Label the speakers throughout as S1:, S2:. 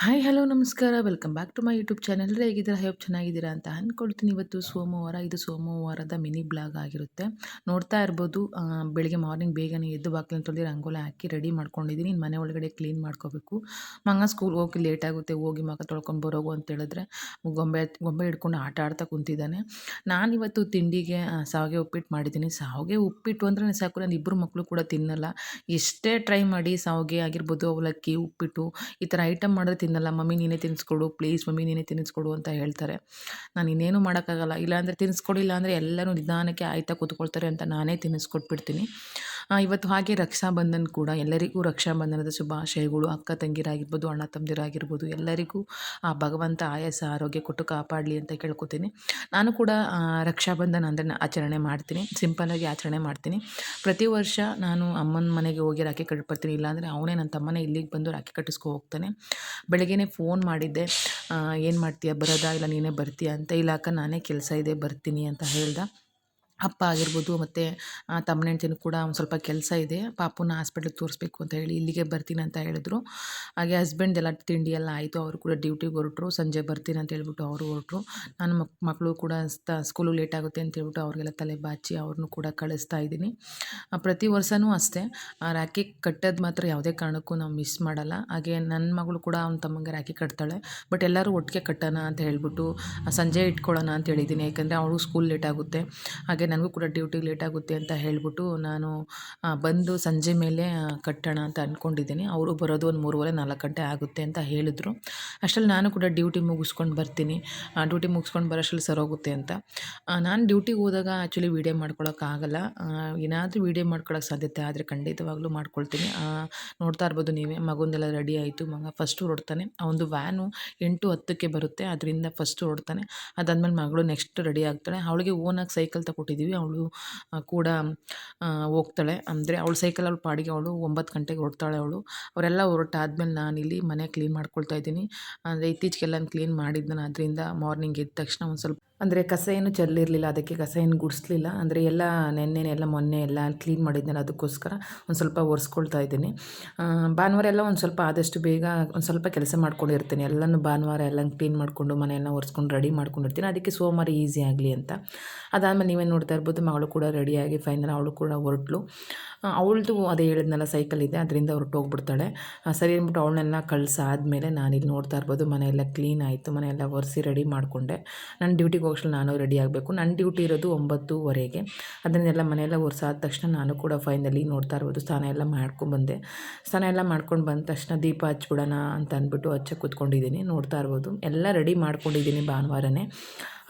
S1: Hi hello ನಮಸ್ಕಾರ. Welcome back to my YouTube channel. ಹೇಗಿದ್ದೀರಾ? Hope ಚೆನ್ನಾಗಿದ್ದೀರಾ ಅಂತ ಅಂದ್ಕೊಳ್ತೀನಿ ಇವತ್ತು ಸೋಮವಾರ ಇದು ಸೋಮವಾರದ ಮಿನಿ ಬ್ಲಾಗ್ ಆಗಿರುತ್ತೆ. ನೋಡ್ತಾ ಇರ್ಬೋದು ಬೆಳಿಗ್ಗೆ ಮಾರ್ನಿಂಗ್ ಬೇಗನೆ ಎದ್ದು ಬಾಗಿಲನ್ನು ತೊಳೆದು ರಂಗೋಲಿ ಹಾಕಿ ರೆಡಿ ಮಾಡ್ಕೊಂಡಿದ್ದೀನಿ. ಮನೆ ಒಳಗಡೆ ಕ್ಲೀನ್ ಮಾಡ್ಕೋಬೇಕು. ಮಗ ಸ್ಕೂಲ್ ಹೋಗಿ ಲೇಟ್ ಆಗುತ್ತೆ. ಹೋಗಿ ಮಗ ತೊಳ್ಕೊಂಡು ಬರೋಗು ಅಂತ ಹೇಳಿದ್ರೆ ಗೊಂಬೆ ಗೊಂಬೆ ಹಿಡ್ಕೊಂಡು ಆಟ ಆಡ್ತಾ ಕುಂತಿದ್ದಾನೆ. ನಾನಿವತ್ತು ತಿಂಡಿಗೆ ಆ, ಸಾವಿಗೆ ಉಪ್ಪಿಟ್ಟು ಮಾಡಿದ್ದೀನಿ. ಸಾವಿಗೆ ಉಪ್ಪಿಟ್ಟು ಅಂದ್ರೆ ಸಾಕು. ನಾನು ಇಬ್ಬರು ಮಕ್ಕಳು ಕೂಡ ತಿನ್ನಲ್ಲ. ಎಷ್ಟೇ ಟ್ರೈ ಮಾಡಿ ಸಾವಿಗೆ ಆಗಿರ್ಬೋದು ಅವಲಕ್ಕಿ ಉಪ್ಪಿಟ್ಟು ಈ ಥರ ಐಟಮ್ ಮಾಡಿದ್ರೆ ತಿನ್ನಲ್ಲ, ಮಮ್ಮಿ ನೀನೇ ತಿನ್ನಿಸ್ಕೊಡು ಪ್ಲೀಸ್ ಮಮ್ಮಿ ನೀನೇ ತಿನ್ನಿಸ್ಕೊಡು ಅಂತ ಹೇಳ್ತಾರೆ. ನಾನು ಇನ್ನೇನು ಮಾಡೋಕ್ಕಾಗಲ್ಲ. ಇಲ್ಲಾಂದರೆ ತಿನ್ನಿಸ್ಕೊಡಿಲ್ಲ ಅಂದರೆ ಎಲ್ಲರೂ ನಿಧಾನಕ್ಕೆ ಆಯ್ತಾ ಕೂತ್ಕೊಳ್ತಾರೆ ಅಂತ ನಾನೇ ತಿನ್ನಿಸ್ಕೊಟ್ಬಿಡ್ತೀನಿ ಇವತ್ತು ಹಾಗೆ ರಕ್ಷಾಬಂಧನ್ ಕೂಡ ಎಲ್ಲರಿಗೂ ರಕ್ಷಾಬಂಧನದ ಶುಭಾಶಯಗಳು. ಅಕ್ಕ ತಂಗಿರಾಗಿರ್ಬೋದು, ಅಣ್ಣ ತಮ್ಮದಿರಾಗಿರ್ಬೋದು, ಎಲ್ಲರಿಗೂ ಆ ಭಗವಂತ ಆಯಾಸ, ಆರೋಗ್ಯ ಕೊಟ್ಟು ಕಾಪಾಡಲಿ ಅಂತ ಕೇಳ್ಕೊತೀನಿ. ನಾನು ಕೂಡ ರಕ್ಷಾಬಂಧನ ಅಂದರೆ ಆಚರಣೆ ಮಾಡ್ತೀನಿ. ಸಿಂಪಲಾಗಿ ಆಚರಣೆ ಮಾಡ್ತೀನಿ. ಪ್ರತಿ ವರ್ಷ ನಾನು ಅಮ್ಮನ ಮನೆಗೆ ಹೋಗಿ ರಾಖಿ ಕಟ್ಬರ್ತೀನಿ ಇಲ್ಲಾಂದರೆ ಅವನೇ ನನ್ನ ತಮ್ಮನೇ ಇಲ್ಲಿಗೆ ಬಂದು ರಾಖಿ ಕಟ್ಟಿಸ್ಕೊ ಹೋಗ್ತಾನೆ. ಬೆಳಗ್ಗೆನೇ ಫೋನ್ ಮಾಡಿದ್ದೆ. ಏನು ಮಾಡ್ತೀಯ, ಬರೋದಾ ಇಲ್ಲ ನೀನೇ ಬರ್ತೀಯ ಅಂತ. ಇಲ್ಲ, ಅಕ್ಕ, ನಾನೇ ಕೆಲಸ ಇದೆ, ಬರ್ತೀನಿ ಅಂತ ಹೇಳ್ದ. ಅಪ್ಪ ಆಗಿರ್ಬೋದು ಮತ್ತು ತಮ್ಮನ ಹೆಂಡ್ತಿನೂ ಕೂಡ ಒಂದು ಸ್ವಲ್ಪ ಕೆಲಸ ಇದೆ. ಪಾಪುನ ಹಾಸ್ಪಿಟ್ಲಿಗೆ ತೋರಿಸ್ಬೇಕು ಅಂತ ಹೇಳಿ ಇಲ್ಲಿಗೆ ಬರ್ತೀನಿ ಅಂತ ಹೇಳಿದ್ರು. ಹಾಗೆ ಹಸ್ಬೆಂಡ್ ತಿಂಡಿ ಎಲ್ಲ ಆಯಿತು. ಅವರು ಕೂಡ ಡ್ಯೂಟಿಗೆ ಹೊರಟ್ರು. ಸಂಜೆ ಬರ್ತೀನಿ ಅಂತ ಹೇಳ್ಬಿಟ್ಟು ಅವರು ಹೊರಟ್ರು. ನನ್ನ ಮಕ್ ಮಕ್ಕಳು ಕೂಡ ಸ್ಕೂಲು ಲೇಟ್ ಆಗುತ್ತೆ ಅಂತ ಹೇಳ್ಬಿಟ್ಟು ಅವ್ರಿಗೆಲ್ಲ ತಲೆ ಬಾಚಿ ಅವ್ರನ್ನೂ ಕೂಡ ಕಳಿಸ್ತಾ ಇದ್ದೀನಿ. ಪ್ರತಿ ವರ್ಷವೂ ಅಷ್ಟೇ. ರಾಖಿ ಕಟ್ಟೋದು ಮಾತ್ರ ಯಾವುದೇ ಕಾರಣಕ್ಕೂ ನಾವು ಮಿಸ್ ಮಾಡಲ್ಲ. ಹಾಗೆ ನನ್ನ ಮಗಳು ಕೂಡ ಅವ್ನ ತಮ್ಮಂಗೆ ರಾಖಿ ಕಟ್ತಾಳೆ. ಬಟ್ ಎಲ್ಲರೂ ಒಟ್ಟಿಗೆ ಕಟ್ಟೋಣ ಅಂತ ಹೇಳ್ಬಿಟ್ಟು ಸಂಜೆ ಇಟ್ಕೊಳ್ಳೋಣ ಅಂತ ಹೇಳಿದ್ದೀನಿ. ಯಾಕಂದರೆ ಅವಳು ಸ್ಕೂಲ್ ಲೇಟ್ ಆಗುತ್ತೆ. ಹಾಗೆ ನನಗೂ ಕೂಡ ಡ್ಯೂಟಿಗೆ ಲೇಟ್ ಆಗುತ್ತೆ ಅಂತ ಹೇಳ್ಬಿಟ್ಟು ನಾನು ಬಂದು ಸಂಜೆ ಮೇಲೆ ಕಟ್ಟೋಣ ಅಂತ ಅಂದ್ಕೊಂಡಿದ್ದೀನಿ ಅವರು ಬರೋದು ಒಂದು ಮೂರುವರೆ, ನಾಲ್ಕು ಗಂಟೆ ಆಗುತ್ತೆ ಅಂತ ಹೇಳಿದರು. ಅಷ್ಟರಲ್ಲಿ ನಾನು ಕೂಡ ಡ್ಯೂಟಿ ಮುಗಿಸ್ಕೊಂಡು ಬರ್ತೀನಿ. ಡ್ಯೂಟಿ ಮುಗಿಸ್ಕೊಂಡು ಬರೋಷ್ಟರಲ್ಲಿ ಸರೋಗುತ್ತೆ ಅಂತ. ನಾನು ಡ್ಯೂಟಿಗೆ ಹೋದಾಗ ಆ್ಯಕ್ಚುಲಿ ವೀಡಿಯೋ ಮಾಡ್ಕೊಳೋಕ್ಕಾಗಲ್ಲ ಏನಾದರೂ ವೀಡಿಯೋ ಮಾಡ್ಕೊಳಕ್ಕೆ ಸಾಧ್ಯತೆ ಆದರೆ ಖಂಡಿತವಾಗ್ಲೂ ಮಾಡ್ಕೊಳ್ತೀನಿ. ನೋಡ್ತಾ ಇರ್ಬೋದು ನೀವೇ. ಮಗುಂದೆಲ್ಲ ರೆಡಿ ಆಯಿತು. ಮಗ ಫಸ್ಟು ಹೊರಡ್ತಾನೆ ಒಂದು ವ್ಯಾನು ಎಂಟು ಹತ್ತಕ್ಕೆ ಬರುತ್ತೆ. ಅದರಿಂದ ಫಸ್ಟು ಹೊರಡ್ತಾನೆ ಅದಾದಮೇಲೆ ಮಗಳು ನೆಕ್ಸ್ಟ್ ರೆಡಿ ಆಗ್ತಾಳೆ. ಅವಳಿಗೆ ಓನಾಗಿ ಸೈಕಲ್ ತಗೊಟ್ಟಿದ್ದೀವಿ ಅವಳು ಕೂಡ ಹೋಗ್ತಾಳೆ. ಅಂದರೆ ಅವಳು ಸೈಕಲ್ ಅವಳು ಪಾಡಿಗೆ ಅವಳು ಒಂಬತ್ತು ಗಂಟೆಗೆ ಹೊರಡ್ತಾಳೆ ಅವಳು. ಅವರೆಲ್ಲ ಹೊರಟಾದ್ಮೇಲೆ ಇಲ್ಲಿ ಮನೆ ಕ್ಲೀನ್ ಮಾಡ್ಕೊಳ್ತಾ ಇದ್ದೀನಿ. ಅಂದರೆ ಇತ್ತೀಚೆಗೆಲ್ಲ ಕ್ಲೀನ್ ಮಾಡಿದ್ದು ನಾನು ಅದರಿಂದ ಮಾರ್ನಿಂಗ್ ಎದ್ದ ತಕ್ಷಣ ಒಂದು ಸ್ವಲ್ಪ ಅಂದರೆ ಕಸ ಏನು ಚೆಲ್ಲಿರಲಿಲ್ಲ, ಅದಕ್ಕೆ ಕಸ ಏನು ಗುಡಿಸ್ಲಿಲ್ಲ. ಅಂದರೆ ಎಲ್ಲ ನೆನ್ನೆ ಎಲ್ಲ ಮೊನ್ನೆ ಎಲ್ಲ ಕ್ಲೀನ್ ಮಾಡಿದ್ನಲ್ಲ ಅದಕ್ಕೋಸ್ಕರ ಒಂದು ಸ್ವಲ್ಪ ಒರೆಸ್ಕೊಳ್ತಾ ಇದ್ದೀನಿ. ಭಾನುವಾರ ಎಲ್ಲ ಒಂದು ಸ್ವಲ್ಪ ಆದಷ್ಟು ಬೇಗ ಒಂದು ಸ್ವಲ್ಪ ಕೆಲಸ ಮಾಡ್ಕೊಂಡಿರ್ತೀನಿ. ಎಲ್ಲನೂ ಭಾನುವಾರ ಎಲ್ಲ ಕ್ಲೀನ್ ಮಾಡಿಕೊಂಡು ಮನೆಯೆಲ್ಲ ಒರೆಸ್ಕೊಂಡು ರೆಡಿ ಮಾಡ್ಕೊಂಡಿರ್ತೀನಿ. ಅದಕ್ಕೆ ಸೋಮವಾರ ಈಸಿ ಆಗಲಿ ಅಂತ. ಅದಾದಮೇಲೆ ನೀವೇನು ನೋಡ್ತಾ ಇರ್ಬೋದು, ಮಗಳು ಕೂಡ ರೆಡಿಯಾಗಿ ಫೈನಲ್ ಅವಳು ಕೂಡ ಹೊರಟ್ಲು. ಅವಳದು ಅದೇ ಹೇಳಿದ್ನಲ್ಲ ಸೈಕಲ್ ಇದೆ, ಅದರಿಂದ ಹೊರಟೋಗ್ಬಿಡ್ತಾಳೆ ಸರಿ ಅಂದ್ಬಿಟ್ಟು ಅವಳನ್ನೆಲ್ಲ ಕಳ್ಸಾದ್ಮೇಲೆ ನಾನಿಲ್ಲಿ ನೋಡ್ತಾ ಇರ್ಬೋದು, ಮನೆಯೆಲ್ಲ ಕ್ಲೀನ್ ಆಯಿತು, ಮನೆಯೆಲ್ಲ ಒರೆಸಿ ರೆಡಿ ಮಾಡಿಕೊಂಡೆ. ನನ್ನ ಡ್ಯೂಟಿಗೆ ಹೋಗ್ಸಲು ನಾನು ರೆಡಿ ಆಗಬೇಕು. ನನ್ನ ಡ್ಯೂಟಿ ಇರೋದು ಒಂಬತ್ತುವರೆಗೆ. ಅದನ್ನೆಲ್ಲ ಮನೆಯೆಲ್ಲ ಒರೆಸಾದ ತಕ್ಷಣ ನಾನು ಕೂಡ ಫೈನಲಿ ನೋಡ್ತಾ ಇರ್ಬೋದು, ಸ್ನಾನ ಎಲ್ಲ ಮಾಡ್ಕೊಂಡ್ಬಂದೆ ಸ್ನಾನ ಎಲ್ಲ ಮಾಡ್ಕೊಂಡು ಬಂದ ತಕ್ಷಣ ದೀಪ ಹಚ್ಬಿಡೋಣ ಅಂತ ಅಂದ್ಬಿಟ್ಟು ಹಚ್ಚ ಕೂತ್ಕೊಂಡಿದ್ದೀನಿ, ನೋಡ್ತಾ ಇರ್ಬೋದು. ಎಲ್ಲ ರೆಡಿ ಮಾಡ್ಕೊಂಡಿದ್ದೀನಿ ಭಾನುವಾರನೇ.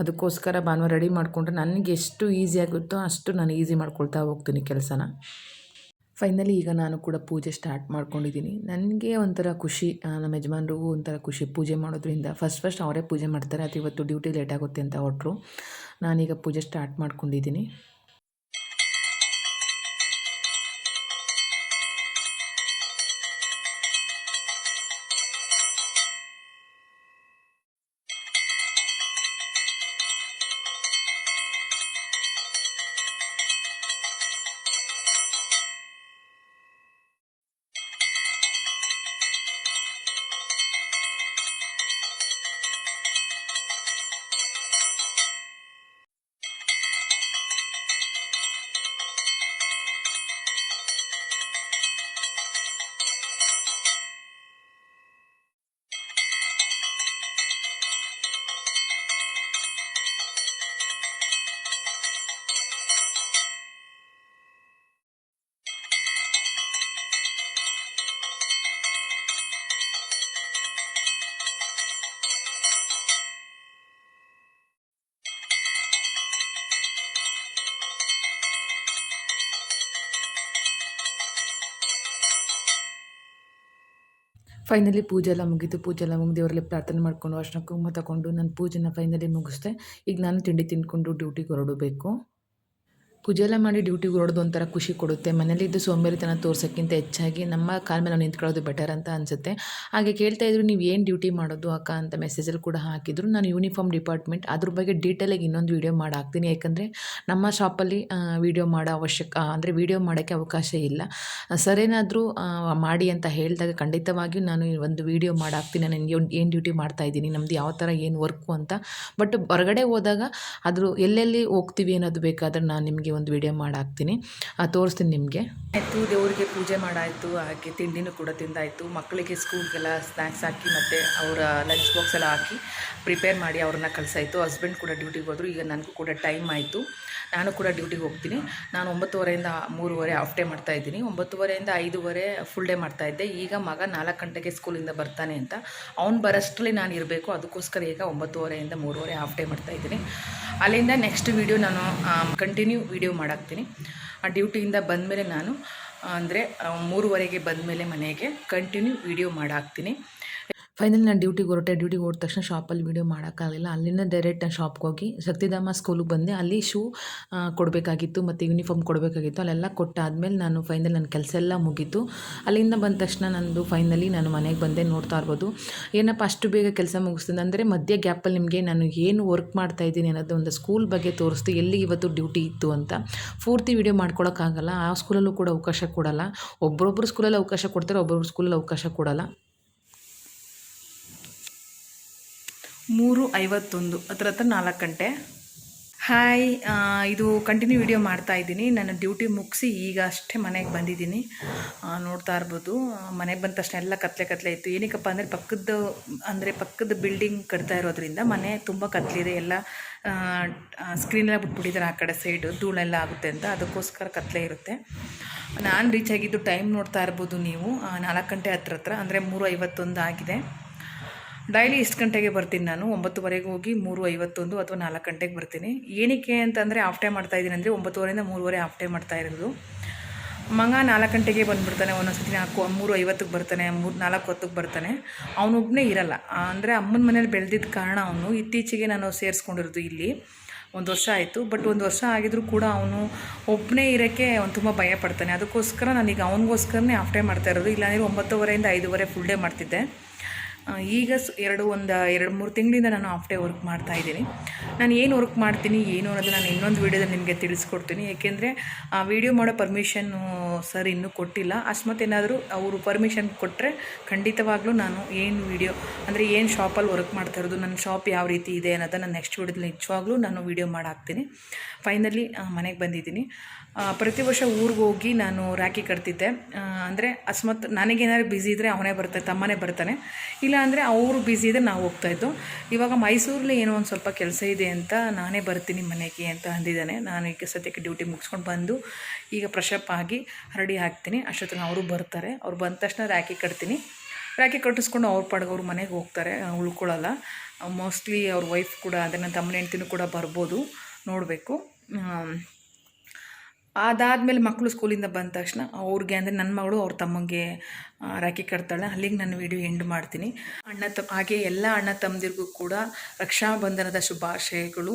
S1: ಅದಕ್ಕೋಸ್ಕರ ಭಾನುವಾರ ರೆಡಿ ಮಾಡಿಕೊಂಡ್ರೆ ನನಗೆ ಎಷ್ಟು ಈಸಿ ಆಗುತ್ತೋ ಅಷ್ಟು ನಾನು ಈಸಿ ಮಾಡ್ಕೊಳ್ತಾ ಹೋಗ್ತೀನಿ ಕೆಲಸನ. ಫೈನಲಿ ಈಗ ನಾನು ಕೂಡ ಪೂಜೆ ಸ್ಟಾರ್ಟ್ ಮಾಡ್ಕೊಂಡಿದ್ದೀನಿ. ನನಗೆ ಒಂಥರ ಖುಷಿ ನಮ್ಮ ಯಜಮಾನ್ರಿಗೂ ಒಂಥರ ಖುಷಿ. ಪೂಜೆ ಮಾಡೋದ್ರಿಂದ ಫಸ್ಟ್ ಫಸ್ಟ್ ಅವರೇ ಪೂಜೆ ಮಾಡ್ತಾರೆ. ಅದು ಇವತ್ತು ಡ್ಯೂಟಿ ಲೇಟ್ ಆಗುತ್ತೆ ಅಂತ ಹೊರಟ್ರು ನಾನೀಗ ಪೂಜೆ ಸ್ಟಾರ್ಟ್ ಮಾಡ್ಕೊಂಡಿದ್ದೀನಿ. ಫೈನಲಿ ಪೂಜೆ ಎಲ್ಲ ಮುಗೀತು. ಪೂಜೆ ಎಲ್ಲ ಮುಗಿದು ಅವರಲ್ಲಿ ಪ್ರಾರ್ಥನೆ ಮಾಡಿಕೊಂಡು ಅರ್ಶನ ಕುಂಕುಮ ತಗೊಂಡು ನನ್ನ ಪೂಜೆನ ಫೈನಲಿ ಮುಗಿಸ್ದೆ. ಈಗ ನಾನು ತಿಂಡಿ ತಿಂದ್ಕೊಂಡು ಡ್ಯೂಟಿಗೆ ಹೊರಡಬೇಕು. ಎಲ್ಲ ಮಾಡಿ ಡ್ಯೂಟಿಗೆ ಹೊರಡೋದು ಒಂಥರ ಖುಷಿ ಕೊಡುತ್ತೆ. ಮನೇಲಿದ್ದು ಸೋಂಬೇರಿತನ ತೋರ್ಸೋಕ್ಕಿಂತ ಹೆಚ್ಚಾಗಿ ನಮ್ಮ ಕಾಲ ಮೇಲೆ ನಾವು ನಿಂತ್ಕೊಳ್ಳೋದು ಬೆಟರ್ ಅಂತ ಅನಿಸುತ್ತೆ. ಹಾಗೆ ಕೇಳ್ತಾ ಇದ್ರು, ನೀವು ಏನು ಡ್ಯೂಟಿ ಮಾಡೋದು ಅಕ್ಕ? ಅಂತ ಮೆಸೇಜಲ್ಲಿ ಕೂಡ ಹಾಕಿದ್ರು. ನಾನು ಯೂನಿಫಾರ್ಮ್ ಡಿಪಾರ್ಟ್ಮೆಂಟ್ ಅದ್ರ ಬಗ್ಗೆ ಡೀಟೇಲಾಗಿ ಇನ್ನೊಂದು ವೀಡಿಯೋ ಮಾಡಿ ಹಾಕ್ತೀನಿ. ಯಾಕಂದರೆ ನಮ್ಮ ಶಾಪಲ್ಲಿ ವೀಡಿಯೋ ಮಾಡೋ ಅವಶ್ಯಕ, ಅಂದರೆ ವೀಡಿಯೋ ಮಾಡೋಕ್ಕೆ ಅವಕಾಶ ಇಲ್ಲ. ಸರೇನಾದರೂ ಮಾಡಿ ಅಂತ ಹೇಳಿದಾಗ ಖಂಡಿತವಾಗಿಯೂ ನಾನು ಒಂದು ವೀಡಿಯೋ ಮಾಡಿ ಹಾಕ್ತೀನಿ. ನಾನು ಏನು ಡ್ಯೂಟಿ ಮಾಡ್ತಾ ಇದ್ದೀನಿ, ನಮ್ದು ಯಾವ ಥರ ಏನು ವರ್ಕು ಅಂತ. ಬಟ್ ಹೊರಗಡೆ ಹೋದಾಗ ಅದ್ರ ಎಲ್ಲೆಲ್ಲಿ ಹೋಗ್ತೀವಿ ಅನ್ನೋದು ಬೇಕಾದ್ರೆ ನಾನು ನಿಮಗೆ ಒಂದು ವಿಡಿಯೋ ಮಾಡಾಕ್ತೀನಿ. ತೋರಿಸ್ತೀನಿ ನಿಮಗೆ. ಆಯಿತು, ದೇವರಿಗೆ ಪೂಜೆ ಮಾಡಾಯಿತು, ಹಾಗೆ ತಿಂಡಿನೂ ಕೂಡ ತಿಂದಾಯಿತು. ಮಕ್ಕಳಿಗೆ ಸ್ಕೂಲ್ಗೆಲ್ಲ ಸ್ನ್ಯಾಕ್ಸ್ ಹಾಕಿ ಮತ್ತು ಅವರ ಲಂಚ್ ಬಾಕ್ಸ್ ಎಲ್ಲ ಹಾಕಿ ಪ್ರಿಪೇರ್ ಮಾಡಿ ಅವ್ರನ್ನ ಕಳಿಸಾಯಿತು. ಹಸ್ಬೆಂಡ್ ಕೂಡ ಡ್ಯೂಟಿಗೆ ಹೋದರು, ಈಗ ನನಗೂ ಕೂಡ ಟೈಮ್ ಆಯಿತು. ನಾನು ಕೂಡ ಡ್ಯೂಟಿಗೆ ಹೋಗ್ತೀನಿ. ನಾನು ಒಂಬತ್ತುವರೆಯಿಂದ ಮೂರುವರೆ ಹಾಫ್ ಡೇ ಮಾಡ್ತಾ ಇದ್ದೀನಿ. ಒಂಬತ್ತುವರೆಯಿಂದ ಐದುವರೆ ಫುಲ್ ಡೇ ಮಾಡ್ತಾ ಇದ್ದೆ. ಈಗ ಮಗ ನಾಲ್ಕು ಗಂಟೆಗೆ ಸ್ಕೂಲಿಂದ ಬರ್ತಾನೆ ಅಂತ. ಅವ್ನು ಬರೋಷ್ಟರಲ್ಲಿ ನಾನು ಇರಬೇಕು. ಅದಕ್ಕೋಸ್ಕರ ಈಗ ಒಂಬತ್ತುವರೆಯಿಂದ ಮೂರುವರೆ ಹಾಫ್ ಡೇ ಮಾಡ್ತಾ ಇದ್ದೀನಿ. ಅಲ್ಲಿಂದ ನೆಕ್ಸ್ಟ್ ವೀಡಿಯೋ ನಾನು ಕಂಟಿನ್ಯೂ ವೀಡಿಯೋ ಮಾಡಾಕ್ತೀನಿ. ಆ ಡ್ಯೂಟಿಯಿಂದ ಬಂದಮೇಲೆ ನಾನು ಅಂದರೆ ಮೂರುವರೆಗೆ ಬಂದಮೇಲೆ ಮನೆಗೆ ಕಂಟಿನ್ಯೂ ವೀಡಿಯೋ ಮಾಡಾಕ್ತೀನಿ. ಫೈನಲ್ ನಾನು ಡ್ಯೂಟಿಗೆ ಹೊರಟೆ. ಡ್ಯೂಟಿಗೆ ಹೋದ ತಕ್ಷಣ ಶಾಪಲ್ಲಿ ವೀಡಿಯೋ ಮಾಡೋಕ್ಕಾಗಲಿಲ್ಲ. ಅಲ್ಲಿಂದ ಡೈರೆಕ್ಟ್ ನಾನು ಶಾಪ್ಗೆ ಹೋಗಿ ಶಕ್ತಿಧಾಮ ಸ್ಕೂಲಿಗೆ ಬಂದೆ. ಅಲ್ಲಿ ಶೂ ಕೊಡಬೇಕಾಗಿತ್ತು ಮತ್ತು ಯೂನಿಫಾರ್ಮ್ ಕೊಡಬೇಕಾಗಿತ್ತು. ಅಲ್ಲೆಲ್ಲ ಕೊಟ್ಟಾದ್ಮೇಲೆ ನಾನು ಫೈನಲ್ ನನ್ನ ಕೆಲಸ ಎಲ್ಲ ಮುಗೀತು. ಅಲ್ಲಿಂದ ಬಂದ ತಕ್ಷಣ ನಂದು ಫೈನಲಿ ನಾನು ಮನೆಗೆ ಬಂದೆ ನೋಡ್ತಾ ಇರ್ಬೋದು. ಏನಪ್ಪ ಅಷ್ಟು ಬೇಗ ಕೆಲಸ ಮುಗಿಸ್ತೀನಿ ಅಂದರೆ ಮಧ್ಯ ಗ್ಯಾಪಲ್ಲಿ ನಿಮಗೆ ನಾನು ಏನು ವರ್ಕ್ ಮಾಡ್ತಾ ಇದ್ದೀನಿ ಅನ್ನೋದು ಒಂದು ಸ್ಕೂಲ್ ಬಗ್ಗೆ ತೋರಿಸ್ತು ಎಲ್ಲಿ ಇವತ್ತು ಡ್ಯೂಟಿ ಇತ್ತು ಅಂತ. ಪೂರ್ತಿ ವೀಡಿಯೋ ಮಾಡ್ಕೊಳ್ಳೋಕ್ಕಾಗಲ್ಲ ಆ ಸ್ಕೂಲಲ್ಲೂ ಕೂಡ ಅವಕಾಶ ಕೊಡಲ್ಲ. ಒಬ್ಬರೊಬ್ಬರು ಸ್ಕೂಲಲ್ಲಿ ಅವಕಾಶ ಕೊಡ್ತಾರೆ ಒಬ್ಬೊಬ್ರು ಸ್ಕೂಲಲ್ಲಿ ಅವಕಾಶ ಕೊಡಲ್ಲ. ಮೂರು ಐವತ್ತೊಂದು. ಹತ್ರ ಹತ್ರ ನಾಲ್ಕು ಗಂಟೆ. ಹಾಯ್ ಇದು ಕಂಟಿನ್ಯೂ ವಿಡಿಯೋ ಮಾಡ್ತಾ ಇದ್ದೀನಿ. ನಾನು ಡ್ಯೂಟಿ ಮುಗಿಸಿ ಈಗ ಅಷ್ಟೇ ಮನೆಗೆ ಬಂದಿದ್ದೀನಿ. ನೋಡ್ತಾ ಇರ್ಬೋದು. ಮನೆಗೆ ಬಂದ ತಕ್ಷಣ ಎಲ್ಲ ಕತ್ಲೆ ಕತ್ಲೆ ಇತ್ತು. ಏನಕ್ಕಪ್ಪ ಅಂದರೆ ಪಕ್ಕದ ಅಂದರೆ ಪಕ್ಕದ ಬಿಲ್ಡಿಂಗ್ ಕಟ್ತಾ ಇರೋದ್ರಿಂದ ಮನೆ ತುಂಬ ಕತ್ಲಿದೆ. ಎಲ್ಲ ಸ್ಕ್ರೀನೆಲ್ಲ ಬಿಟ್ಬಿಟ್ಟಿದ್ದಾರೆ ಆ ಕಡೆ ಸೈಡು ಧೂಳೆಲ್ಲ ಆಗುತ್ತೆ ಅಂತ. ಅದಕ್ಕೋಸ್ಕರ ಕತ್ಲೆ ಇರುತ್ತೆ. ನಾನು ರೀಚ್ ಆಗಿದ್ದು ಟೈಮ್ ನೋಡ್ತಾ ಇರ್ಬೋದು ನೀವು. ನಾಲ್ಕು ಗಂಟೆ ಹತ್ರ ಹತ್ರ, ಅಂದರೆ ಮೂರು ಐವತ್ತೊಂದು ಆಗಿದೆ. ಡೈಲಿ ಇಷ್ಟು ಗಂಟೆಗೆ ಬರ್ತೀನಿ ನಾನು, ಒಂಬತ್ತುವರೆಗೆ ಹೋಗಿ ಮೂರು ಐವತ್ತೊಂದು ಅಥವಾ ನಾಲ್ಕು ಗಂಟೆಗೆ ಬರ್ತೀನಿ. ಏನಕ್ಕೆ ಅಂತಂದರೆ ಆಫ್ ಟೈಮ್ ಮಾಡ್ತಾ ಇದ್ದೀನಿ ಅಂದರೆ ಒಂಬತ್ತುವರೆಯಿಂದ ಮೂರುವರೆ ಆಫ್ ಟೈಮ್ ಮಾಡ್ತಾ ಇರೋದು. ಮಗ ನಾಲ್ಕು ಗಂಟೆಗೆ ಬಂದುಬಿಡ್ತಾನೆ ಒಂದೊಂದ್ಸತಿ ನಾಲ್ಕು ಮೂರು ಐವತ್ತಕ್ಕೆ ಬರ್ತಾನೆ, ಮೂರು, ನಾಲ್ಕು ಹೊತ್ತಿಗೆ ಬರ್ತಾನೆ. ಅವನೊಬ್ಬನೇ ಇರಲ್ಲ. ಅಂದರೆ ಅಮ್ಮನ ಮನೇಲಿ ಬೆಳೆದಿದ್ದ ಕಾರಣ ಅವನು ಇತ್ತೀಚೆಗೆ ನಾನು ಸೇರಿಸ್ಕೊಂಡಿರೋದು ಇಲ್ಲಿ. ಒಂದು ವರ್ಷ ಆಯಿತು. ಬಟ್ ಒಂದು ವರ್ಷ ಆಗಿದ್ರೂ ಕೂಡ ಅವನು ಒಬ್ಬನೇ ಇರೋಕ್ಕೆ ಅವನು ತುಂಬ ಭಯ ಪಡ್ತಾನೆ. ಅದಕ್ಕೋಸ್ಕರ ನಾನೀಗ ಅವನಿಗೋಸ್ಕರನೇ ಆಫ್ ಟೈಮ್ ಮಾಡ್ತಾ ಇರೋದು. ಇಲ್ಲಾಂದರೆ ಒಂಬತ್ತುವರೆಯಿಂದ ಐದುವರೆ ಫುಲ್ ಡೇ ಮಾಡ್ತಿದ್ದೆ. ಈಗ ಎರಡು ಒಂದು, ಎರಡು ಮೂರು ತಿಂಗಳಿಂದ ನಾನು ಆಫ್ ಡೇ ವರ್ಕ್ ಮಾಡ್ತಾ ಇದ್ದೀನಿ. ನಾನು ಏನು ವರ್ಕ್ ಮಾಡ್ತೀನಿ, ಏನು ಅನ್ನೋದು ನಾನು ಇನ್ನೊಂದು ವೀಡಿಯೋದಲ್ಲಿ ನಿಮಗೆ ತಿಳಿಸ್ಕೊಡ್ತೀನಿ. ಏಕೆಂದರೆ, ಆ ವಿಡಿಯೋ ಮಾಡೋ ಪರ್ಮಿಷನ್ನು ಸರ್ ಇನ್ನೂ ಕೊಟ್ಟಿಲ್ಲ. ಅಸ್ಮತ್ ಏನಾದರೂ ಅವರು ಪರ್ಮಿಷನ್ ಕೊಟ್ಟರೆ ಖಂಡಿತವಾಗ್ಲೂ ನಾನು ಏನು ವೀಡಿಯೋ ಅಂದರೆ ಏನು ಶಾಪಲ್ಲಿ ವರ್ಕ್ ಮಾಡ್ತಾ ಇರೋದು, ನನ್ನ ಶಾಪ್ ಯಾವ ರೀತಿ ಇದೆ ಅನ್ನೋದನ್ನು ನೆಕ್ಸ್ಟ್ ವೀಡಿಯೋದಲ್ಲಿ ನಿಜವಾಗ್ಲೂ ನಾನು ವೀಡಿಯೋ ಮಾಡಾಕ್ತೀನಿ. ಫೈನಲಿ ಮನೆಗೆ ಬಂದಿದ್ದೀನಿ. ಪ್ರತಿ ವರ್ಷ ಊರಿಗೆ ಹೋಗಿ ನಾನು ರಾಖಿ ಕಟ್ತಿದ್ದೆ. ಅಂದರೆ ಅಸ್ಮತ್ ನನಗೇನಾದ್ರು ಬ್ಯುಸಿ ಇದ್ದರೆ ಅವನೇ ಬರ್ತಾನೆ ತಮ್ಮನೇ ಬರ್ತಾನೆ. ಇಲ್ಲ ಅಂದರೆ ಅವರು ಬ್ಯುಸಿ ಇದ್ದರೆ ನಾವು ಹೋಗ್ತಾಯಿದ್ದು ಇವಾಗ ಮೈಸೂರಲ್ಲಿ ಏನೋ ಒಂದು ಸ್ವಲ್ಪ ಕೆಲಸ ಇದೆ ಅಂತ ನಾನೇ ಬರ್ತೀನಿ ಮನೆಗೆ ಅಂತ ಅಂದಿದ್ದಾನೆ. ನಾನು ಈಗ ಸದ್ಯಕ್ಕೆ ಡ್ಯೂಟಿ ಮುಗಿಸ್ಕೊಂಡು ಬಂದು ಈಗ ಫ್ರೆಶಪ್ ಆಗಿ ರೆಡಿ ಹಾಕ್ತೀನಿ. ಅಷ್ಟೊತ್ತಿಗೆ ಅವರು ಬರ್ತಾರೆ. ಅವ್ರು ಬಂದ ತಕ್ಷಣ ರ್ಯಾಕಿ ಕಟ್ತೀನಿ. ರಾಕಿ ಕಟ್ಟಿಸ್ಕೊಂಡು ಅವ್ರ ಪಾಡ್ಗೆ ಅವ್ರ ಮನೆಗೆ ಹೋಗ್ತಾರೆ. ಉಳ್ಕೊಳ್ಳಲ್ಲ ಮೋಸ್ಟ್ಲಿ ಅವ್ರ ವೈಫ್ ಕೂಡ ಅದನ್ನು ತಮ್ಮ ಹೆಂಡ್ತಿನೂ ಕೂಡ ಬರ್ಬೋದು. ನೋಡಬೇಕು. ಅದಾದಮೇಲೆ ಮಕ್ಕಳು ಸ್ಕೂಲಿಂದ ಬಂದ ತಕ್ಷಣ ಅವ್ರಿಗೆ ಅಂದರೆ ನನ್ನ ಮಗಳು ಅವ್ರ ತಮ್ಮಂಗೆ ರಾಖಿ ಕಟ್ತಾಳೆ. ಅಲ್ಲಿಗೆ ನಾನು ವಿಡಿಯೋ ಎಂಡ್ ಮಾಡ್ತೀನಿ. ಅಣ್ಣ ತ ಹಾಗೆ ಎಲ್ಲ ಅಣ್ಣ ತಮ್ಮದಿರಿಗೂ ಕೂಡ ರಕ್ಷಾಬಂಧನದ ಶುಭಾಶಯಗಳು.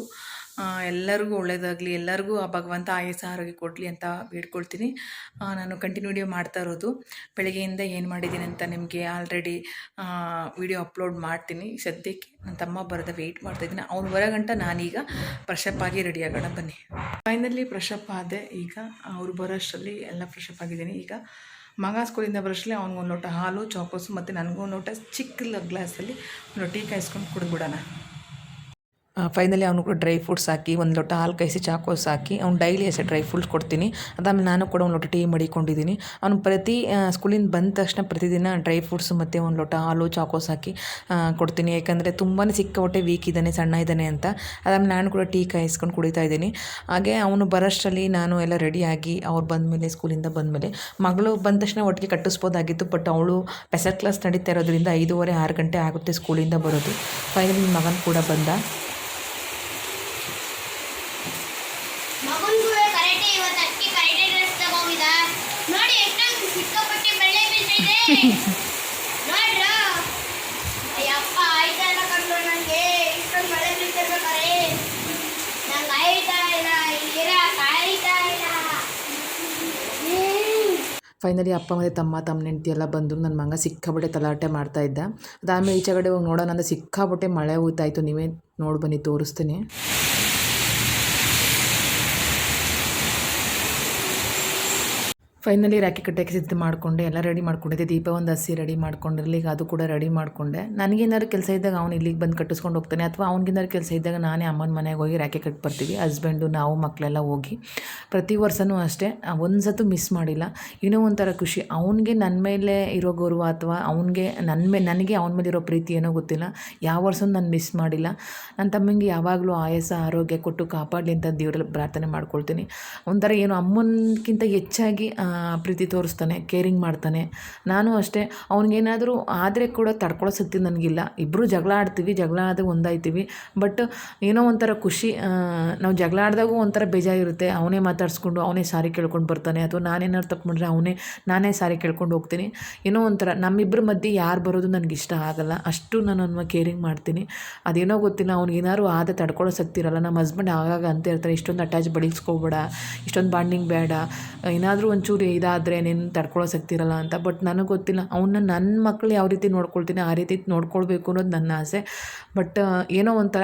S1: ಎಲ್ಲರಿಗೂ ಒಳ್ಳೆಯದಾಗಲಿ ಎಲ್ಲರಿಗೂ ಆ ಭಗವಂತ ಆಯಾಸ ಆರೋಗ್ಯ ಕೊಡಲಿ ಅಂತ ಬೇಡ್ಕೊಳ್ತೀನಿ. ನಾನು ಕಂಟಿನ್ಯೂ ಮಾಡ್ತಾ ಇರೋದು. ಬೆಳಗ್ಗೆಯಿಂದ ಏನು ಮಾಡಿದ್ದೀನಿ ಅಂತ ನಿಮಗೆ ಆಲ್ರೆಡಿ ವಿಡಿಯೋ ಅಪ್ಲೋಡ್ ಮಾಡ್ತೀನಿ. ಸದ್ಯಕ್ಕೆ ನನ್ನ ತಮ್ಮ ಬರೋದ ವೆಯ್ಟ್ ಮಾಡ್ತಾಯಿದ್ದೀನಿ ಅವ್ನು ಬರೋಗಂಟ ನಾನೀಗ ಫ್ರೆಶಪ್ ಆಗಿ ರೆಡಿ ಆಗೋಣ, ಬನ್ನಿ. ಫೈನಲಿ ಫ್ರೆಶಪ್ ಆದೆ. ಈಗ ಅವ್ರು ಬರೋಷ್ಟರಲ್ಲಿ ಎಲ್ಲ ಫ್ರೆಶಪ್ ಆಗಿದ್ದೀನಿ. ಈಗ ಮಗ ಸ್ಕೂಲಿಂದ ಬರೋಷ್ಟರಲ್ಲಿ ಅವ್ನಿಗೆ ಒಂದು ಲೋಟ ಹಾಲು ಚಾಕೋಸು ಮತ್ತು ನನಗೂ ಒಂದು ಲೋಟ ಚಿಕ್ಕ ಗ್ಲಾಸಲ್ಲಿ ಒಂದು ಟೀ ಕಾಯಿಸ್ಕೊಂಡು ಕುಡಿದ್ಬಿಡೋಣ. ಫೈನಲಿ ಅವನು ಕೂಡ ಡ್ರೈ ಫ್ರೂಟ್ಸ್ ಹಾಕಿ, ಒಂದು ಲೋಟ ಹಾಲು ಕಾಯಿಸಿ ಚಾಕೋಸ್ ಹಾಕಿ ಅವ್ನು ಡೈಲಿ ಅಷ್ಟೇ ಡ್ರೈ ಫ್ರೂಟ್ಸ್ ಕೊಡ್ತೀನಿ. ಅದಾದಮೇಲೆ ನಾನು ಕೂಡ ಒಂದು ಲೋಟ ಟೀ ಮಡಿಕೊಂಡಿದ್ದೀನಿ ಅವ್ನು ಪ್ರತಿ ಸ್ಕೂಲಿಂದ ಬಂದ ತಕ್ಷಣ ಪ್ರತಿದಿನ ಡ್ರೈ ಫ್ರೂಟ್ಸ್ ಮತ್ತು ಒಂದು ಲೋಟ ಹಾಲು ಚಾಕೋಸ್ ಹಾಕಿ ಕೊಡ್ತೀನಿ. ಯಾಕಂದರೆ ತುಂಬಾ ಸಿಕ್ಕ ಹೊಟ್ಟೆ ವೀಕ್ ಇದ್ದಾನೆ, ಸಣ್ಣ ಇದ್ದಾನೆ ಅಂತ. ಅದಾದ್ಮೇಲೆ ನಾನು ಕೂಡ ಟೀ ಕಾಯಿಸ್ಕೊಂಡು ಕುಡಿತಾ ಇದ್ದೀನಿ. ಹಾಗೆ ಅವನು ಬರೋಷ್ಟರಲ್ಲಿ ನಾನು ಎಲ್ಲ ರೆಡಿಯಾಗಿ ಅವ್ರು ಬಂದಮೇಲೆ ಸ್ಕೂಲಿಂದ ಬಂದಮೇಲೆ, ಮಗಳು ಬಂದ ತಕ್ಷಣ ಒಟ್ಟಿಗೆ ಕಟ್ಟಿಸ್ಬೋದಾಗಿತ್ತು ಬಟ್ ಅವಳು ಪೆಸರ್ ಕ್ಲಾಸ್ ನಡೀತಾ ಇರೋದ್ರಿಂದ ಐದೂವರೆ, ಆರು ಗಂಟೆ ಆಗುತ್ತೆ ಸ್ಕೂಲಿಂದ ಬರೋದು. ಫೈನಲಿ ಮಗನ ಕೂಡ ಬಂದ. ಫೈನಲಿ ಅಪ್ಪ ಮತ್ತು ತಮ್ಮ ತಮ್ಮ ನೆಂಟಿ ಎಲ್ಲ ಬಂದರು. ನನ್ನ ಮಗ ಸಿಕ್ಕಾಬಟ್ಟೆ ತಲಾಟೆ ಮಾಡ್ತಾ ಇದ್ದ. ಅದಾದ್ಮೇಲೆ ಈಚೆ ಕಡೆ ಹೋಗಿ ನೋಡೋಣ ಅಂದ್ರೆ ಸಿಕ್ಕಾಬಟ್ಟೆ ಮಳೆ ಹೋಗ್ತಾಯಿತ್ತು ನೀವೇ ನೋಡಿ ಬನ್ನಿ, ತೋರಿಸ್ತೀನಿ. ಫೈನಲಿ ರಾಕಿ ಕಟ್ಟೋಕ್ಕೆ ಸಿದ್ಧ ಮಾಡಿಕೊಂಡೆ, ಎಲ್ಲ ರೆಡಿ ಮಾಡ್ಕೊಂಡಿದ್ದೆ. ದೀಪ ಒಂದು ಹಸಿ ರೆಡಿ ಮಾಡ್ಕೊಂಡಿರಲಿ ಈಗ ಅದು ಕೂಡ ರೆಡಿ ಮಾಡಿಕೊಂಡೆ. ನನಗೇನಾದ್ರು ಕೆಲಸ ಇದ್ದಾಗ ಅವ್ನು ಇಲ್ಲಿಗೆ ಬಂದು ಕಟ್ಟಿಸ್ಕೊಂಡು ಹೋಗ್ತಾನೆ, ಅಥವಾ ಅವ್ನಿಗೇನಾದ್ರು ಕೆಲಸ ಇದ್ದಾಗ ನಾನೇ ಅಮ್ಮನ ಮನೆಗೆ ಹೋಗಿ ರಾಕಿ ಕಟ್ಟಿ ಬರ್ತೀವಿ. ಹಸ್ಬೆಂಡು ನಾವು ಮಕ್ಕಳೆಲ್ಲ ಹೋಗಿ. ಪ್ರತಿ ವರ್ಷವೂ ಅಷ್ಟೇ, ಒಂದು ಸತು ಮಿಸ್ ಮಾಡಿಲ್ಲ. ಏನೋ ಒಂಥರ ಖುಷಿ. ಅವನಿಗೆ ನನ್ನ ಮೇಲೆ ಇರೋ ಗೌರವ ಅಥವಾ ಅವನಿಗೆ ನನ್ನ ಮೇಲೆ ನನಗೆ ಅವನ ಮೇಲೆ ಇರೋ ಪ್ರೀತಿ ಏನೋ ಗೊತ್ತಿಲ್ಲ. ಯಾವ ವರ್ಷವೂ ನಾನು ಮಿಸ್ ಮಾಡಿಲ್ಲ. ನನ್ನ ತಮ್ಮಂಗೆ ಯಾವಾಗಲೂ ಆಯಾಸ, ಆರೋಗ್ಯ ಕೊಟ್ಟು ಕಾಪಾಡಲಿ ಅಂತ ದೇವರಲ್ಲಿ ಪ್ರಾರ್ಥನೆ ಮಾಡ್ಕೊಳ್ತೀನಿ. ಒಂಥರ ಏನು ಅಮ್ಮನಕ್ಕಿಂತ ಹೆಚ್ಚಾಗಿ ಪ್ರೀತಿ ತೋರಿಸ್ತಾನೆ ಕೇರಿಂಗ್ ಮಾಡ್ತಾನೆ. ನಾನು ಅಷ್ಟೇ, ಅವ್ನಿಗೇನಾದರೂ ಆದರೆ ಕೂಡ ತಡ್ಕೊಳ್ಳೋ ಶಕ್ತಿ ನನಗಿಲ್ಲ. ಇಬ್ಬರು ಜಗಳ ಆಡ್ತೀವಿ, ಜಗಳ ಆದಾಗ ಒಂದಾಯ್ತೀವಿ. ಬಟ್ ಏನೋ ಒಂಥರ ಖುಷಿ ನಾವು ಜಗಳ ಆಡಿದಾಗೂ ಒಂಥರ ಬೇಜಾರಿರುತ್ತೆ. ಅವನೇ ಮಾತಾಡಿಸ್ಕೊಂಡು ಅವನೇ ಸಾರಿ ಕೇಳ್ಕೊಂಡು ಬರ್ತಾನೆ. ಅಥವಾ ನಾನೇನಾದ್ರು ತಪ್ಪು ಮಾಡಿದ್ರೆ ಅವನೇ, ನಾನೇ ಸಾರಿ ಕೇಳ್ಕೊಂಡು ಹೋಗ್ತೀನಿ. ಏನೋ ಒಂಥರ ನಮ್ಮಿಬ್ಬರ ಮಧ್ಯೆ ಯಾರು ಬರೋದು ನನಗೆ ಇಷ್ಟ ಆಗಲ್ಲ. ಅಷ್ಟು ನಾನು ಅವನ ಕೇರಿಂಗ್ ಮಾಡ್ತೀನಿ. ಅದೇನೋ ಗೊತ್ತಿಲ್ಲ, ಅವ್ನಿಗೇನಾದ್ರು ಆದ ತಡ್ಕೊಳ್ಳೋ ಶಕ್ತಿ ನಮ್ಮ ಹಸ್ಬೆಂಡ್ ಆಗಾಗ ಅಂತ ಇರ್ತಾರೆ ಇಷ್ಟೊಂದು ಅಟ್ಯಾಚ್ ಬಳಿಸ್ಕೋಬೇಡ, ಇಷ್ಟೊಂದು ಬಾಂಡಿಂಗ್ ಬೇಡ, ಏನಾದರೂ ಒಂಚೂರು ಇದಾದರೆ ನೀನು ತಡ್ಕೊಳ್ಳೋ ಶಕ್ತಿ ಇರಲ್ಲ ಅಂತ. ಬಟ್ ನನಗೆ ಗೊತ್ತಿಲ್ಲ. ಅವನ್ನ ನನ್ನ ಮಕ್ಕಳು ಯಾವ ರೀತಿ ನೋಡ್ಕೊಳ್ತೀನಿ ಆ ರೀತಿ ನೋಡ್ಕೊಳ್ಬೇಕು ಅನ್ನೋದು ನನ್ನ ಆಸೆ. ಬಟ್ ಏನೋ ಒಂಥರ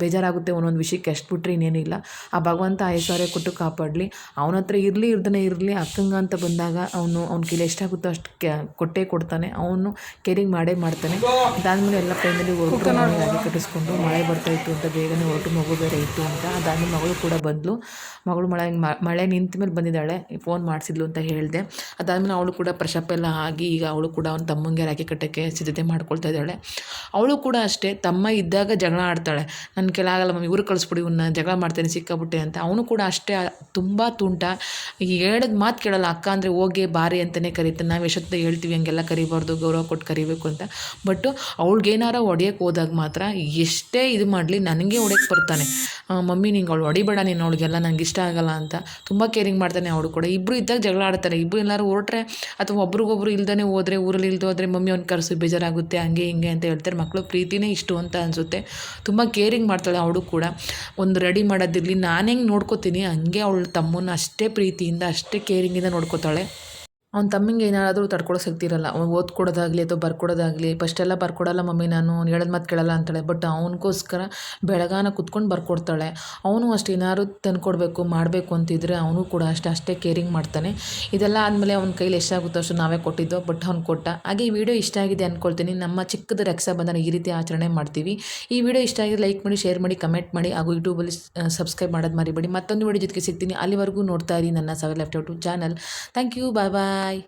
S1: ಬೇಜಾರಾಗುತ್ತೆ ಒಂದೊಂದು ವಿಷಯಕ್ಕೆ ಎಷ್ಟು ಬಿಟ್ಟರೆ ಇನ್ನೇನಿಲ್ಲ ಆ ಭಗವಂತ ಐಶ್ವರ್ಯ ಕೊಟ್ಟು ಕಾಪಾಡಲಿ. ಅವನ ಹತ್ರ ಇರಲಿ ಇರ್ದೇ ಇರಲಿ ಅಕ್ಕಂಗ ಅಂತ ಬಂದಾಗ ಅವನು ಅವ್ನ ಕೈಲಿ ಎಷ್ಟಾಗುತ್ತೋ ಅಷ್ಟು ಕೆ ಕೊಟ್ಟೇ ಕೊಡ್ತಾನೆ. ಅವನು ಕೇರಿಂಗ್ ಮಾಡೇ ಮಾಡ್ತಾನೆ. ಅದಾದಮೇಲೆ ಎಲ್ಲ ಫ್ರೆಂಡಲ್ಲಿ ಹೊರಟು ಗಾಡಿ ಕಟ್ಟಿಸ್ಕೊಂಡು ಮಳೆ ಬರ್ತಾ ಇತ್ತು ಅಂತ ಬೇಗನೆ ಹೊರಟು ಮಗು ಬೇರೆ ಇತ್ತು ಅಂತ. ಅದಾದಮೇಲೆ ಮಗಳು ಕೂಡ ಬಂದಳು ಮಗಳು ಮಳೆ ಮಳೆ ನಿಂತ ಮೇಲೆ ಬಂದಿದ್ದಾಳೆ ಫೋನ್ ಮಾಡಿಸಿದ್ಲು ಅಂತ ಹೇಳಿದೆ. ಅದಾದಮೇಲೆ ಅವಳು ಕೂಡ ಪ್ರಶಪ್ ಎಲ್ಲ ಆಗಿ ಈಗ ಅವಳು ಕೂಡ ಅವನ ತಮ್ಮಂಗೆ ರಾಖಿ ಕಟ್ಟೋಕ್ಕೆ ಸಿದ್ಧತೆ ಮಾಡ್ಕೊಳ್ತಾ ಇದ್ದಾಳೆ. ಅವಳು ಕೂಡ ಅಷ್ಟೇ ತಮ್ಮ ಇದ್ದಾಗ ಜಗಳ ಆಡ್ತಾಳೆ. ನನ್ನ ಕೆಲಾಗಲ್ಲ ಮಮ್ಮಿ, ಇವ್ರು ಕಳಿಸ್ಬಿಡಿ, ಇವ್ನ ಜಗಳ ಮಾಡ್ತೇನೆ ಸಿಕ್ಕಾಬಿಟ್ಟೆ ಅಂತ. ಅವನು ಕೂಡ ಅಷ್ಟೇ ತುಂಬ ತುಂಟ. ಹೇಳಿದ ಮಾತು ಕೇಳಲ್ಲ, ಅಕ್ಕ ಅಂದರೆ ಹೋಗಿ ಬಾರಿ ಅಂತಲೇ ಕರೀತಾನೆ. ನಾವು ಎಷ್ಟೊತ್ತು ಹೇಳ್ತೀವಿ ಹಂಗೆಲ್ಲ ಕರಿಬಾರ್ದು, ಗೌರವ ಕೊಟ್ಟು ಕರಿಬೇಕು ಅಂತ. ಬಟ್ ಅವಳಿಗೇನಾರ ಹೊಡಿಯೋಕ್ಕೆ ಹೋದಾಗ ಮಾತ್ರ ಎಷ್ಟೇ ಇದು ಮಾಡಲಿ ನನಗೆ ಹೊಡೆಯಕ್ಕೆ ಬರ್ತಾನೆ. ಮಮ್ಮಿ, ನಿಂಗೆ ಅವಳು ಹೊಡಿಬೇಡ ನೀನು, ಅವಳಿಗೆಲ್ಲ ನನಗೆ ಇಷ್ಟ ಆಗಲ್ಲ ಅಂತ. ತುಂಬ ಕೇರಿಂಗ್ ಮಾಡ್ತಾನೆ ಅವಳು ಕೂಡ. ಇಬ್ಬರು ಇದ್ದಾಗ ಜಗಳ ಆಡ್ತಾರೆ ಇಬ್ಬರು ಎಲ್ಲರೂ ಹೊರಟ್ರೆ ಅಥವಾ ಒಬ್ರಿಗೊಬ್ರು ಇಲ್ದೇ ಹೋದರೆ, ಊರಲ್ಲಿ ಇಲ್ದು ಹೋದರೆ ಮಮ್ಮಿ ಅವ್ನು ಕರೆಸು, ಬೇಜಾರಾಗುತ್ತೆ, ಹಂಗೆ ಹಿಂಗೆ ಅಂತ ಹೇಳ್ತಾರೆ. ಮಕ್ಕಳು ಪ್ರೀತಿನೇ ಇಷ್ಟು ಅಂತ ಅನಿಸುತ್ತೆ. ತುಂಬ ಕೇರಿಂಗ್ ಮಾಡ್ತಾಳೆ ಅವಳು ಕೂಡ. ಒಂದು ರೆಡಿ ಮಾಡೋದಿರಲಿ. ನಾನು ಹೆಂಗೆ ನೋಡ್ಕೋತೀನಿ? ಹಂಗೆ ಅವಳು ತಮ್ಮನ್ನ ಅಷ್ಟೇ ಪ್ರೀತಿಯಿಂದ, ಅಷ್ಟೇ ಕೇರಿಂಗಿಂದ ನೋಡ್ಕೋತಾಳೆ. ಅವ್ನ ತಮ್ಮಿಗೆ ಏನಾದರೂ ತಡ್ಕೊಳ್ಳೋ ಶಕ್ತಿ ಇರಲ್ಲ. ಅವ್ನು ಓದ್ಕೊಡೋದಾಗಲಿ ಅಥವಾ ಬರ್ಕೊಡೋದಾಗಲಿ ಫಸ್ಟೆಲ್ಲ ಬರ್ಕೊಡಲ್ಲ, ಮಮ್ಮಿ, ನಾನು ಹೇಳೋದು ಮಾತು ಕೇಳಲ್ಲ ಅಂತಾಳೆ. ಬಟ್ ಅವನಿಗೋಸ್ಕರ ಬೆಳಗಾನ ಕುತ್ಕೊಂಡು ಬರ್ಕೊಡ್ತಾಳೆ. ಅವನು ಅಷ್ಟು ಏನಾದ್ರು ತಂದುಕೊಡ್ಬೇಕು, ಮಾಡಬೇಕು ಅಂತಿದ್ರೆ ಅವನು ಕೂಡ ಅಷ್ಟೇ ಅಷ್ಟೇ ಕೇರಿಂಗ್ ಮಾಡ್ತಾನೆ. ಇದೆಲ್ಲ ಆದಮೇಲೆ ಅವ್ನ ಕೈಲಿ ಎಷ್ಟಾಗುತ್ತೋ ಅಷ್ಟು ನಾವೇ ಕೊಟ್ಟಿದ್ದೋ ಬಟ್ ಅವ್ನು ಕೊಟ್ಟ. ಹಾಗೆ ಈ ವಿಡಿಯೋ ಇಷ್ಟ ಆಗಿದೆ ಅಂದ್ಕೊಳ್ತೀನಿ ನಮ್ಮ ಚಿಕ್ಕದ ರಕ್ಷಾ ಬಂಧನ ಈ ರೀತಿ ಆಚರಣೆ ಮಾಡ್ತೀವಿ. ಈ ವಿಡಿಯೋ ಇಷ್ಟ ಆಗಿದೆ ಲೈಕ್ ಮಾಡಿ ಶೇರ್ ಮಾಡಿ ಕಮೆಂಟ್ ಮಾಡಿ, ಹಾಗೂ ಯೂಟ್ಯೂಬಲ್ಲಿ ಸಬ್ಸ್ಕ್ರೈಬ್ ಮಾಡೋದು ಮರಿಬೇಡಿ. ಮತ್ತೊಂದು ವಿಡಿಯೋ ಜೊತೆಗೆ ಸಿಗ್ತೀನಿ. ಅಲ್ಲಿವರೆಗೂ ನೋಡ್ತಾ ಇರಿ ನನ್ನ ಸವೆಲ್ left YouTube channel thank you bye bye